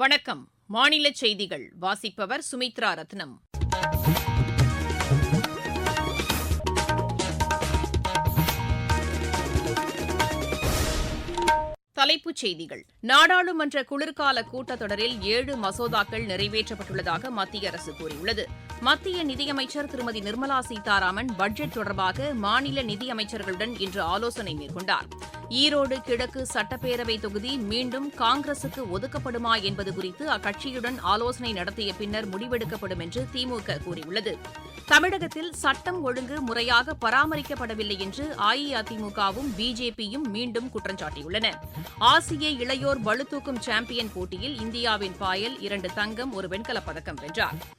வணக்கம். மாநில செய்திகள். வாசிப்பவர் சுமித்ரா ரத்னம். தலைப்புச் செய்திகள். நாடாளுமன்ற குளிர்கால கூட்டத்தொடரில் ஏழு மசோதாக்கள் நிறைவேற்றப்பட்டுள்ளதாக மத்திய அரசு கூறியுள்ளது. மத்திய நிதியமைச்சர் திருமதி நிர்மலா சீதாராமன் பட்ஜெட் தொடர்பாக மாநில நிதியமைச்சர்களுடன் இன்று ஆலோசனை மேற்கொண்டார். ஈரோடு கிழக்கு சட்டப்பேரவை தொகுதி மீண்டும் காங்கிரசுக்கு ஒதுக்கப்படுமா என்பது குறித்து அக்கட்சியுடன் ஆலோசனை நடத்திய பின்னர் முடிவெடுக்கப்படும் என்று திமுக கூறியுள்ளது. தமிழகத்தில் சட்டம் ஒழுங்கு முறையாக பராமரிக்கப்படவில்லை என்று அஇஅதிமுகவும் பிஜேபியும் மீண்டும் குற்றம் சாட்டியுள்ளன. ஆசிய இளையோர் பளுதூக்கும் சாம்பியன் போட்டியில் இந்தியாவின் பாயல் இரண்டு தங்கம் ஒரு வெண்கலப் பதக்கம் வென்றார்.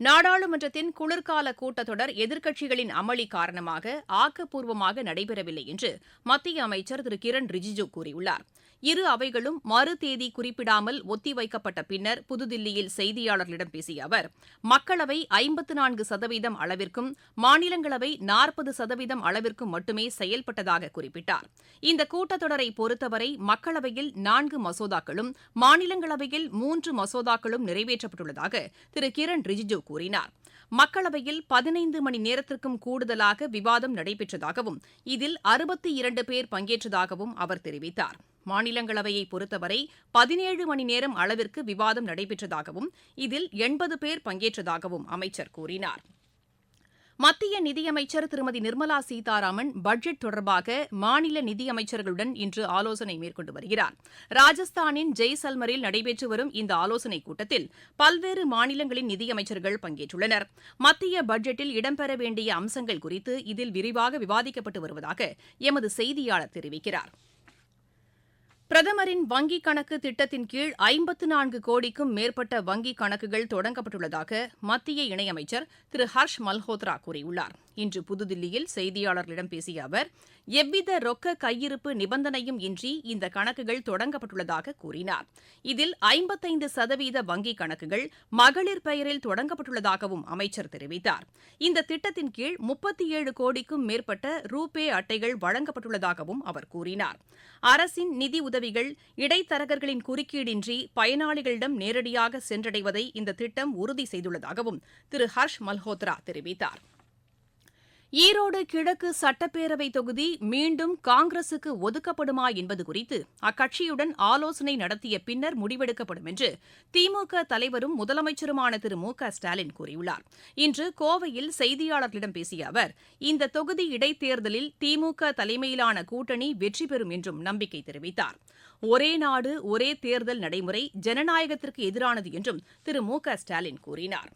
நாடாளுமன்றத்தின் குளிர்கால கூட்டத்தொடர் எதிர்க்கட்சிகளின் அமளி காரணமாக ஆக்கப்பூர்வமாக நடைபெறவில்லை என்று மத்திய அமைச்சர் திரு கிரண் ரிஜிஜூ கூறியுள்ளார். இரு அவைகளும் மறு தேதி குறிப்பிடாமல் ஒத்திவைக்கப்பட்ட பின்னர் புதுதில்லியில் செய்தியாளர்களிடம் பேசிய அவர் மக்களவை ஐம்பத்து நான்கு சதவீதம் அளவிற்கும் மாநிலங்களவை நாற்பது சதவீதம் அளவிற்கும் மட்டுமே செயல்பட்டதாக குறிப்பிட்டார். இந்த கூட்டத்தொடரை பொறுத்தவரை மக்களவையில் நான்கு மசோதாக்களும் மாநிலங்களவையில் மூன்று மசோதாக்களும் நிறைவேற்றப்பட்டுள்ளதாக திரு கிரண் ரிஜிஜூ கூறினார். மக்களவையில் பதினைந்து மணி நேரத்திற்கும் கூடுதலாக விவாதம் நடைபெற்றதாகவும் இதில் அறுபத்தி இரண்டு பேர் பங்கேற்றதாகவும் அவர் தெரிவித்தார். மாநிலங்களவையை பொறுத்தவரை பதினேழு மணி நேரம் அளவிற்கு விவாதம் நடைபெற்றதாகவும் இதில் எண்பது பேர் பங்கேற்றதாகவும் அமைச்சர் கூறினார். மத்திய நிதியமைச்சர் திருமதி நிர்மலா சீதாராமன் பட்ஜெட் தொடர்பாக மாநில நிதியமைச்சர்களுடன் இன்று ஆலோசனை மேற்கொண்டு வருகிறார். ராஜஸ்தானின் ஜெய்சல்மரில் நடைபெற்று வரும் இந்த ஆலோசனைக் கூட்டத்தில் பல்வேறு மாநிலங்களின் நிதியமைச்சர்கள் பங்கேற்றுள்ளனர். மத்திய பட்ஜெட்டில் இடம்பெற வேண்டிய அம்சங்கள் குறித்து இதில் விரிவாக விவாதிக்கப்பட்டு வருவதாக எமது செய்தியாளர் தெரிவிக்கிறார். பிரதமரின் வங்கிக் கணக்கு திட்டத்தின் கீழ் ஐம்பத்து நான்கு கோடிக்கும் மேற்பட்ட வங்கிக் கணக்குகள் தொடங்கப்பட்டுள்ளதாக மத்திய இணையமைச்சர் திரு ஹர்ஷ் மல்ஹோத்ரா கூறியுள்ளார். இன்று புதுதில்லியில் செய்தியாளர்களிடம் பேசிய அவர் எவ்வித ரொக்க கையிருப்பு நிபந்தனையும் இன்றி இந்த கணக்குகள் தொடங்கப்பட்டுள்ளதாக கூறினார். இதில் ஐம்பத்தைந்து சதவீத வங்கிக் கணக்குகள் மகளிர் பெயரில் தொடங்கப்பட்டுள்ளதாகவும் அமைச்சர் தெரிவித்தார். இந்த திட்டத்தின் கீழ் முப்பத்தி ஏழு கோடிக்கும் மேற்பட்ட ரூபே அட்டைகள் வழங்கப்பட்டுள்ளதாகவும் அவர் கூறினார். அரசின் நிதி உதவிகள் இடைத்தரகர்களின் குறுக்கீடின்றி பயனாளிகளிடம் நேரடியாக சென்றடைவதை இந்த திட்டம் உறுதி செய்துள்ளதாகவும் திரு ஹர்ஷ் மல்ஹோத்ரா தெரிவித்தார். ஈரோடு கிழக்கு சட்டப்பேரவை தொகுதி மீண்டும் காங்கிரசுக்கு ஒதுக்கப்படுமா என்பது குறித்து அக்கட்சியுடன் ஆலோசனை நடத்திய பின்னர் முடிவெடுக்கப்படும் என்று திமுக தலைவரும் முதலமைச்சருமான திரு மு க ஸ்டாலின் கூறியுள்ளார். இன்று கோவையில் செய்தியாளர்களிடம் பேசிய அவர் இந்த தொகுதி இடைத்தேர்தலில் திமுக தலைமையிலான கூட்டணி வெற்றி பெறும் என்றும் நம்பிக்கை தெரிவித்தார். ஒரே நாடு ஒரே தேர்தல் நடைமுறை ஜனநாயகத்திற்கு எதிரானது என்றும் திரு மு க ஸ்டாலின் கூறினார்.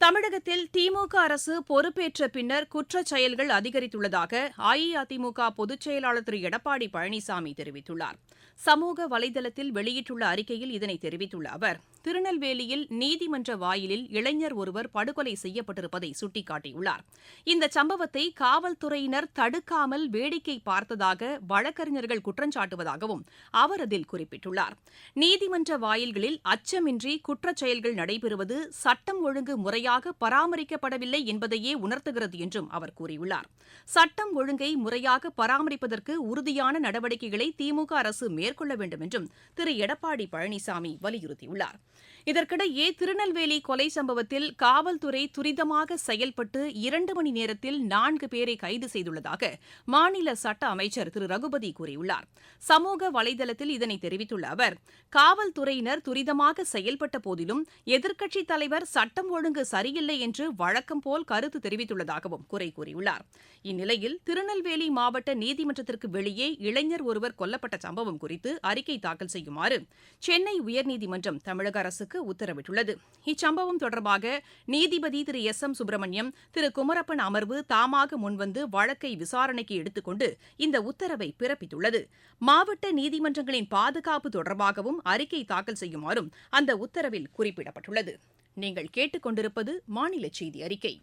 தமிழகத்தில் திமுக அரசு பொறுப்பேற்ற பின்னர் குற்றச் செயல்கள் அதிகரித்துள்ளதாக அஇஅதிமுக பொதுச் செயலாளர் திரு. எடப்பாடி பழனிசாமி தெரிவித்துள்ளார். சமூக வலைதளத்தில் வெளியிட்டுள்ள அறிக்கையில் இதனை தெரிவித்துள்ள அவர் திருநெல்வேலியில் நீதிமன்ற வாயிலில் இளைஞர் ஒருவர் படுகொலை செய்யப்பட்டிருப்பதை சுட்டிக்காட்டியுள்ளார். இந்த சம்பவத்தை காவல்துறையினர் தடுக்காமல் வேடிக்கை பார்த்ததாக வழக்கறிஞர்கள் குற்றஞ்சாட்டுவதாகவும் அவர் அதில் குறிப்பிட்டுள்ளார். நீதிமன்ற வாயில்களில் அச்சமின்றி குற்றச் செயல்கள் நடைபெறுவது சட்டம் ஒழுங்கு முறையாக பராமரிக்கப்படவில்லை என்பதையே உணர்த்துகிறது என்றும் அவர் கூறியுள்ளார். சட்டம் ஒழுங்கை முறையாக பராமரிப்பதற்கு உறுதியான நடவடிக்கைகளை திமுக அரசு மேற்கொள்ள வேண்டும் என்றும் திரு. எடப்பாடி பழனிசாமி வலியுறுத்தியுள்ளார். இதற்கிடையே திருநெல்வேலி கொலை சம்பவத்தில் காவல்துறை துரிதமாக செயல்பட்டு இரண்டு மணி நேரத்தில் நான்கு பேரை கைது செய்துள்ளதாக மாநில சட்ட அமைச்சர் திரு. ரகுபதி கூறியுள்ளார். சமூக வலைதளத்தில் இதனை தெரிவித்துள்ள அவர் காவல்துறையினர் துரிதமாக செயல்பட்ட போதிலும் எதிர்க்கட்சித் தலைவர் சட்டம் ஒழுங்கு சரியில்லை என்று வழக்கம் போல் கருத்து தெரிவித்துள்ளதாகவும் குறை கூறியுள்ளார். இந்நிலையில் திருநெல்வேலி மாவட்ட நீதிமன்றத்திற்கு வெளியே இளைஞர் ஒருவர் கொல்லப்பட்ட சம்பவம் குறித்து அறிக்கை தாக்கல் செய்யுமாறு சென்னை உயர்நீதிமன்றம் தமிழக அரசுக்கு உத்தரவிட்டுள்ளது. இச்சம்பவம் தொடர்பாக நீதிபதி திரு. எஸ். எம். சுப்பிரமணியம் திரு. குமரப்பன் அமர்வு தாமாக முன்வந்து வழக்கை விசாரணைக்கு எடுத்துக்கொண்டு இந்த உத்தரவை பிறப்பித்துள்ளது. மாவட்ட நீதிமன்றங்களின் பாதுகாப்பு தொடர்பாகவும் அறிக்கை தாக்கல் செய்யுமாறும் அந்த உத்தரவில் குறிப்பிடப்பட்டுள்ளது. நீங்கள் கேட்டுக்கொண்டிருப்பது மாநில செய்தி அறிக்கை.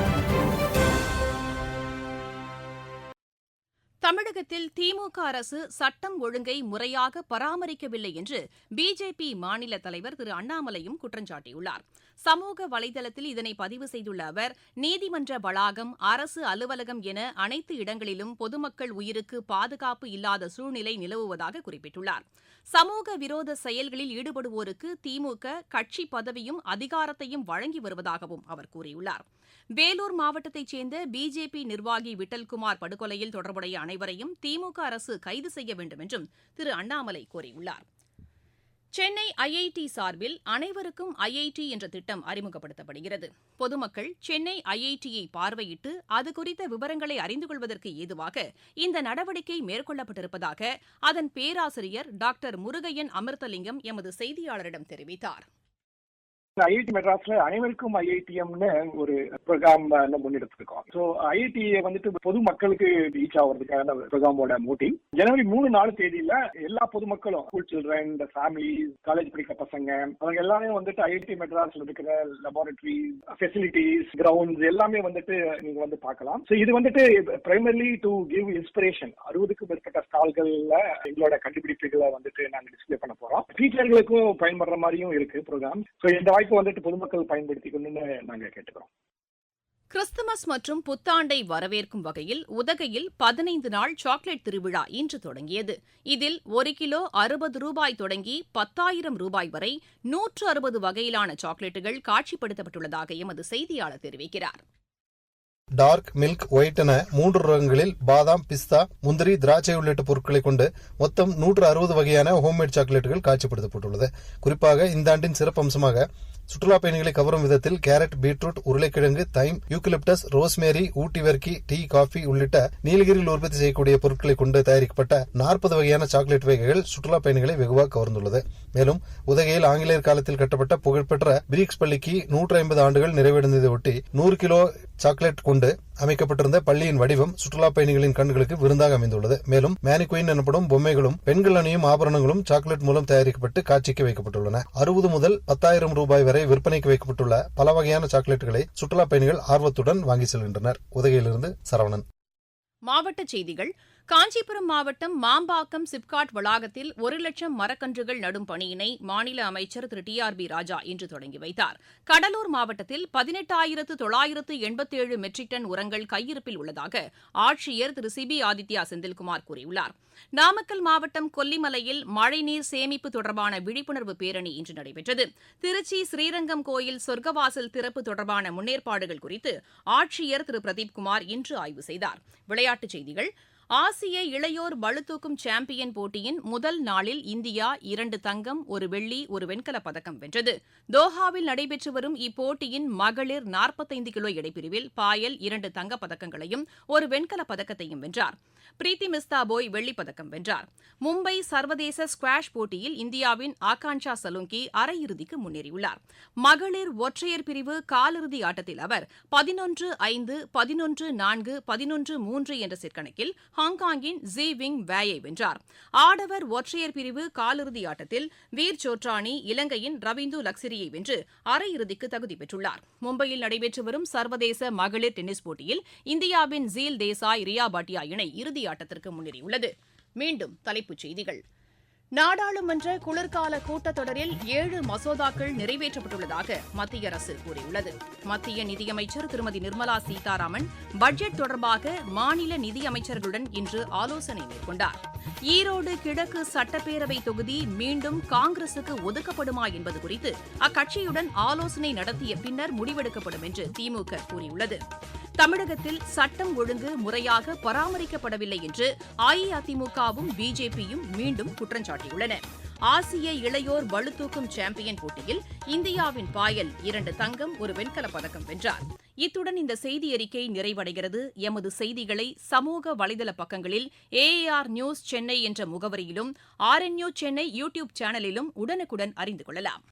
தமிழகத்தில் திமுக அரசு சட்டம் ஒழுங்கை முறையாக பராமரிக்கவில்லை என்று பிஜேபி மாநில தலைவர் திரு அண்ணாமலையும் குற்றம் சாட்டியுள்ளார். சமூக வலைதளத்தில் இதனை பதிவு செய்துள்ள அவர் நீதிமன்ற வளாகம் அரசு அலுவலகம் என அனைத்து இடங்களிலும் பொதுமக்கள் உயிருக்கு பாதுகாப்பு இல்லாத சூழ்நிலை நிலவுவதாக குறிப்பிட்டுள்ளார். சமூக விரோத செயல்களில் ஈடுபடுவோருக்கு திமுக கட்சி பதவியும் அதிகாரத்தையும் வழங்கி வருவதாகவும் அவர் கூறியுள்ளார். வேலூர் மாவட்டத்தைச் சேர்ந்த பிஜேபி நிர்வாகி விட்டல்குமார் படுகொலையில் தொடர்புடைய அனைவரையும் தி திமுக அரசு கைது செய்ய வேண்டும் என்றும் திரு அண்ணாமலை கோரியுள்ளார். சென்னை ஐஐடி சார்பில் அனைவருக்கும் ஐஐடி என்ற திட்டம் அறிமுகப்படுத்தப்படுகிறது. பொதுமக்கள் சென்னை ஐஐடியை பார்வையிட்டு அது குறித்த விவரங்களை அறிந்து கொள்வதற்கு ஏதுவாக இந்த நடவடிக்கை மேற்கொள்ளப்பட்டிருப்பதாக அதன் பேராசிரியர் டாக்டர் முருகையன் அமிர்தலிங்கம் எமது செய்தியாளரிடம் தெரிவித்தார். ஐஐடி மெட்ராஸ்ல அனைவருக்கும் ஐஐடிஎம்னு ஒரு ப்ரோக்ராம் முன்னெடுத்திருக்கோம். ஸோ ஐஐடியை வந்துட்டு பொது மக்களுக்கு ரீச் ஆகிறதுக்கான ப்ரோக்ராமோட மோட்டிவ் ஜனவரி மூணு நாலு தேதியில எல்லா பொதுமக்களும் ஸ்கூல் சில்ட்ரன் ஃபேமிலி காலேஜ் படிக்கிற பசங்க அவங்க எல்லாமே வந்துட்டு ஐஐடி மெட்ராஸ்ல இருக்கிற லெபார்டரி ஃபெசிலிட்டிஸ் கிரவுண்ட்ஸ் எல்லாமே வந்துட்டு நீங்க வந்து பார்க்கலாம். ஸோ இது வந்துட்டு பிரைமர்லி டு கிவ் இன்ஸ்பிரேஷன் அறுபதுக்கும் மேற்பட்ட ஸ்டால்கள்ல எங்களோட கண்டுபிடிப்புகளை வந்துட்டு நாங்க டிஸ்பிளே பண்ண போறோம். டீச்சர்களுக்கும் பயன்படுற மாதிரியும் இருக்கு ப்ரோக்ராம் ஸோ இந்த வாய்ப்பு வந்துட்டு பொதுமக்கள் பயன்படுத்திக்கணும்னு நாங்க கேட்டுக்கிறோம். கிறிஸ்துமஸ் மற்றும் புத்தாண்டை வரவேற்கும் வகையில் உதகையில் பதினைந்து நாள் சாக்லேட் திருவிழா இன்று தொடங்கியது. இதில் ஒரு கிலோ அறுபது ரூபாய் தொடங்கி பத்தாயிரம் ரூபாய் வரை நூற்று அறுபது வகையிலான சாக்லேட்டுகள் காட்சிப்படுத்தப்பட்டுள்ளதாக எமது செய்தியாளர் தெரிவிக்கிறார். டார்க் மில்க் ஒயிட் என மூன்று ரகங்களில் பாதாம் பிஸ்தா முந்திரி திராட்சை உள்ளிட்ட பொருட்களை கொண்டு மொத்தம் நூற்று அறுபது வகையான ஹோம்மேட் சாக்லேட்டுகள் காட்சிப்படுத்தப்பட்டுள்ளது. குறிப்பாக இந்த ஆண்டின் சிறப்பம்சமாக சுற்றுலா பயணிகளை கவரும் விதத்தில் கேரட் பீட்ரூட் உருளைக்கிழங்கு thyme eucalyptus rosemary Ooty varkey tea coffee உள்ளிட்ட நீலகிரியில் உற்பத்தி செய்யக்கூடிய பொருட்களை கொண்டு தயாரிக்கப்பட்ட நாற்பது வகையான சாக்லேட் வகைகள் சுற்றுலா பயணிகளை வெகுவாக கவர்ந்துள்ளது. மேலும் உதகையில் ஆங்கிலேயர் காலத்தில் கட்டப்பட்ட புகழ்பெற்ற பிரீக்ஸ் பள்ளிக்கு நூற்று ஐம்பது ஆண்டுகள் நிறைவடைந்ததை ஒட்டி நூறு கிலோ சாக்லேட் கொண்டு அமைக்கப்பட்டிருந்த பள்ளியின் வடிவம் சுற்றுலா பயணிகளின் கண்களுக்கு விருந்தாக அமைந்துள்ளது. மேலும் மேனிகுயின் எனப்படும் பொம்மைகளும் பெண்கள் அணியும் ஆபரணங்களும் சாக்லேட் மூலம் தயாரிக்கப்பட்டு காட்சிக்கு வைக்கப்பட்டுள்ளன. அறுபது முதல் பத்தாயிரம் ரூபாய் வரை விற்பனைக்கு வைக்கப்பட்டுள்ள பல வகையான சாக்லேட்டுகளை சுற்றுலா பயணிகள் ஆர்வத்துடன் வாங்கி செல்கின்றனர். உதகையிலிருந்து சரவணன். மாவட்ட செய்திகள் காஞ்சிபுரம் மாவட்டம் மாம்பாக்கம் சிப்காட் வளாகத்தில் ஒரு லட்சம் மரக்கன்றுகள் நடும் பணியினை மாநில அமைச்சர் Thiru. T. R. B. Raja இன்று தொடங்கி வைத்தார். கடலூர் மாவட்டத்தில் பதினெட்டாயிரத்து தொள்ளாயிரத்து எண்பத்தேழு மெட்ரிக் டன் உரங்கள் கையிருப்பில் உள்ளதாக ஆட்சியர் திரு. சி. பி. ஆதித்யா செந்தில்குமார் கூறியுள்ளார். நாமக்கல் மாவட்டம் கொல்லிமலையில் மழைநீர் சேமிப்பு தொடர்பான விழிப்புணர்வு பேரணி இன்று நடைபெற்றது. திருச்சி ஸ்ரீரங்கம் கோயில் சொர்க்கவாசல் திறப்பு தொடர்பான முன்னேற்பாடுகள் குறித்து ஆட்சியர் திரு. பிரதீப்குமார் இன்று ஆய்வு செய்தார். விளையாட்டுச் செய்திகள் ஆசிய இளையோர் பளுதூக்கும் சாம்பியன் போட்டியின் முதல் நாளில் இந்தியா இரண்டு தங்கம் ஒரு வெள்ளி ஒரு வெண்கலப் பதக்கம் வென்றது. தோஹாவில் நடைபெற்று வரும் இப்போட்டியின் மகளிர் நாற்பத்தைந்து கிலோ எடைப்பிரிவில் பாயல் இரண்டு தங்கப் பதக்கங்களையும் ஒரு வெண்கலப் பதக்கத்தையும் வென்றார். பிரீத்தி மிஸ்தா போய் வெள்ளிப் பதக்கம் வென்றார். மும்பை சர்வதேச ஸ்குவாஷ் போட்டியில் இந்தியாவின் ஆகாங்ஷா சலுங்கி அரையிறுதிக்கு முன்னேறியுள்ளார். மகளிர் ஒற்றையர் பிரிவு காலிறுதி ஆட்டத்தில் அவர் பதினொன்று ஐந்து பதினொன்று நான்கு பதினொன்று மூன்று என்ற செட் கணக்கில் ஹாங்காங்கின் ஜி விங் வேயை வென்றார். ஆடவர் ஒற்றையர் பிரிவு காலிறுதி ஆட்டத்தில் வீர் சோட்ரானி இலங்கையின் ரவீந்து லக்ஸரியை வென்று அரையிறுதிக்கு தகுதி பெற்றுள்ளார். மும்பையில் நடைபெற்று வரும் சர்வதேச மகளிர் டென்னிஸ் போட்டியில் இந்தியாவின் ஜீல் தேசாய் ரியா பாட்டியா இணை இறுதி ஆட்டத்திற்கு முன்னேறியுள்ளது. மீண்டும் தலைப்புச் செய்திகள். நாடாளுமன்ற குளிர்கால கூட்டத்தொடரில் ஏழு மசோதாக்கள் நிறைவேற்றப்பட்டுள்ளதாக மத்திய அரசு கூறியுள்ளது. மத்திய நிதியமைச்சர் திருமதி நிர்மலா சீதாராமன் பட்ஜெட் தொடர்பாக மாநில நிதியமைச்சர்களுடன் இன்று ஆலோசனை மேற்கொண்டார். ஈரோடு கிழக்கு சட்டப்பேரவை தொகுதி மீண்டும் காங்கிரசுக்கு ஒதுக்கப்படுமா என்பது குறித்து அக்கட்சியுடன் ஆலோசனை நடத்திய பின்னர் முடிவெடுக்கப்படும் என்று திமுக கூறியுள்ளது. தமிழகத்தில் சட்டம் ஒழுங்கு முறையாக பராமரிக்கப்படவில்லை என்று அஇஅதிமுகவும் பிஜேபியும் மீண்டும் குற்றஞ்சாட்டு சாட்டியுள்ளன ஆசிய இளையோர் பளுதூக்கும் சாம்பியன் போட்டியில் இந்தியாவின் பாயல் இரண்டு தங்கம் ஒரு வெண்கலப் பதக்கம் வென்றார். இத்துடன் இந்த செய்தி அறிக்கை நிறைவடைகிறது. எமது செய்திகளை சமூக வலைதள பக்கங்களில் ஏஏஆர் நியூஸ் சென்னை என்ற முகவரியிலும் ஆர்என்யூ சென்னை யூடியூப் சேனலிலும் உடனுக்குடன் அறிந்து கொள்ளலாம்.